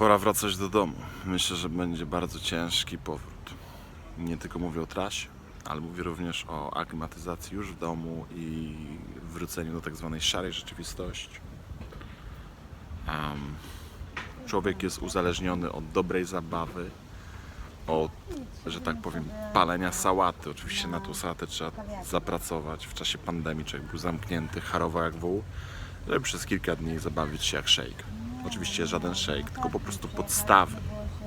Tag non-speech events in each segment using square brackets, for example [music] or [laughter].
Pora wracać do domu. Myślę, że będzie bardzo ciężki powrót. Nie tylko mówię o trasie, ale mówię również o aklimatyzacji już w domu i wróceniu do tak zwanej szarej rzeczywistości. Em, człowiek jest uzależniony od dobrej zabawy, od, że tak powiem, palenia sałaty. Oczywiście na tą sałatę trzeba zapracować w czasie pandemii. Człowiek był zamknięty, harował jak wół, żeby przez kilka dni zabawić się jak szejk. Oczywiście żaden szejk, tylko po prostu podstawy.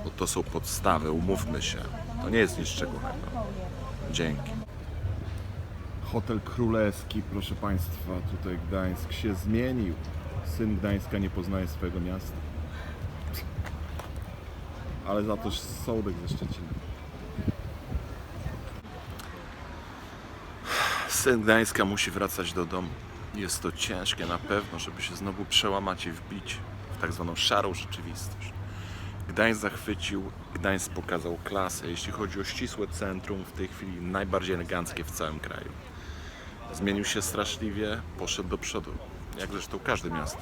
Bo to są podstawy, umówmy się. To nie jest nic szczególnego. Dzięki. Hotel Królewski, proszę Państwa, tutaj Gdańsk się zmienił. Syn Gdańska nie poznaje swojego miasta. Ale za to sołdek ze Szczecina. Syn Gdańska musi wracać do domu. Jest to ciężkie na pewno, żeby się znowu przełamać i wbić tak zwaną szarą rzeczywistość. Gdańsk zachwycił, Gdańsk pokazał klasę, jeśli chodzi o ścisłe centrum, w tej chwili najbardziej eleganckie w całym kraju. Zmienił się straszliwie, poszedł do przodu, jak zresztą każde miasto.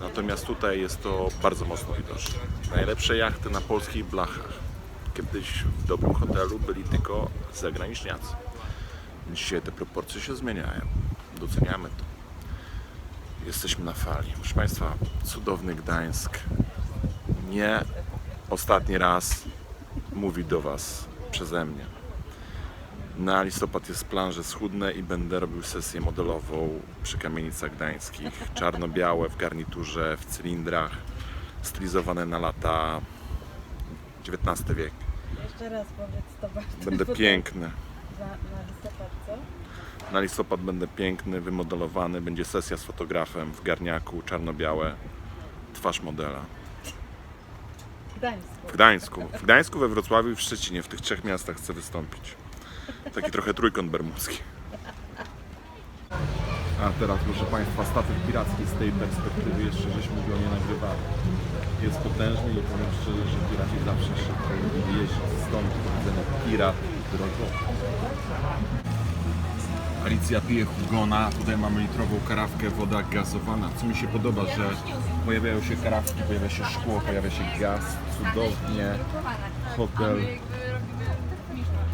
Natomiast tutaj jest to bardzo mocno widoczne. Najlepsze jachty na polskich blachach. Kiedyś w dobrym hotelu byli tylko zagraniczniacy. Dzisiaj te proporcje się zmieniają. Doceniamy to. Jesteśmy na fali. Proszę Państwa, cudowny Gdańsk. Nie ostatni raz mówi do Was przeze mnie. Na listopad jest plan, że schudnę i będę robił sesję modelową przy kamienicach gdańskich. Czarno-białe w garniturze, w cylindrach, stylizowane na lata XIX wiek. Jeszcze raz powiedz to bardzo. Będę piękny. Na co? Na listopad będę piękny, wymodelowany. Będzie sesja z fotografem w garniaku, czarno-białe. Twarz modela. W Gdańsku. W Gdańsku. W Gdańsku, we Wrocławiu i w Szczecinie. W tych trzech miastach chcę wystąpić. Taki trochę trójkąt bermudzki. A teraz, proszę Państwa, statek piracki z tej perspektywy jeszcze żeśmy go nie nagrywali. Jest potężny i powiem szczerze, że piraci zawsze szybko jeździć stąd powiedzenia pirat drogowy. Alicja pije hugona, tutaj mamy litrową karawkę, woda gazowana. Co mi się podoba, że pojawiają się karawki, pojawia się szkło, pojawia się gaz, cudownie. Hotel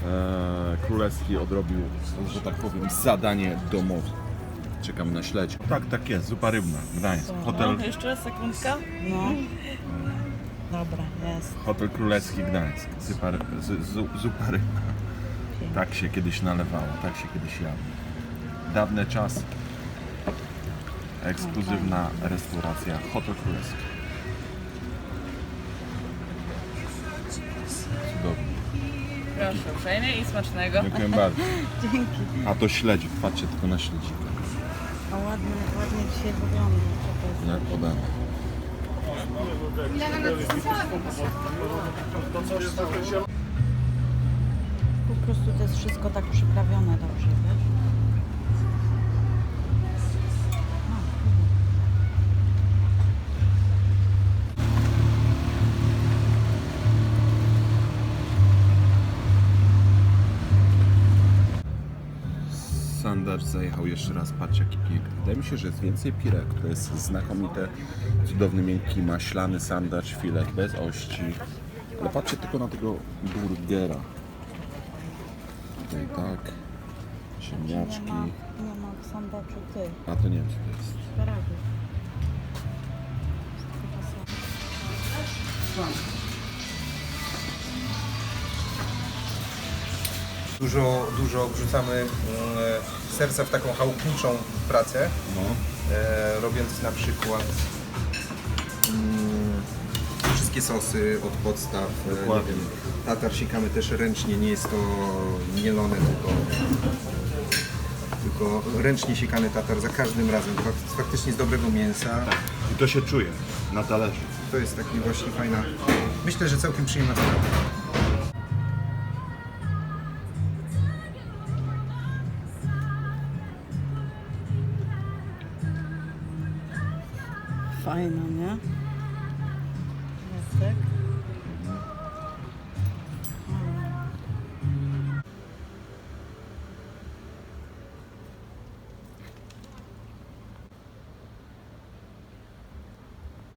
e, królewski odrobił, że tak powiem, zadanie domowe. Czekam na śledź. Tak, tak jest, zupa rybna, Gdańsk. Hotel, No, jeszcze raz sekundka. No. Dobra, jest. hotel królewski Gdańsk. Zupa, ry- z, zu, zupa rybna. Tak się kiedyś nalewało, tak się kiedyś jadło. Dawne czasy. Ekskluzywna restauracja Hotel Królewski. Cudownie. Proszę uprzejmie i smacznego. Dziękuję bardzo. [laughs] Dzięki. A to śledzik, patrzcie tylko na śledzika. A ładnie, ładnie dzisiaj wygląda. Jak podane. Po prostu to jest wszystko tak przyprawione dobrze, wiesz? Sandacz zajechał jeszcze raz, patrz jaki piękny. Wydaje mi się, że jest więcej pirek, to jest znakomite, cudowny, miękki, maślany sandacz, filet bez ości. Ale patrzcie tylko na tego burgera. Tutaj tak, ziemniaczki, Nie ma, nie ma w sandaczu ty. a to nie wiem co to jest. Dużo, dużo wrzucamy mm, serca w taką chałupniczą pracę, No, e, robiąc na przykład mm, wszystkie sosy od podstaw. e, Nie Dokładnie. wiem, tatar sikamy też ręcznie, nie jest to mielone, tylko, tylko ręcznie sikany tatar za każdym razem. Fak- Faktycznie z dobrego mięsa. i to się czuje na talerzu. To jest taki właśnie fajna, myślę, że całkiem przyjemna sprawa. Fajno, nie? Jest tak?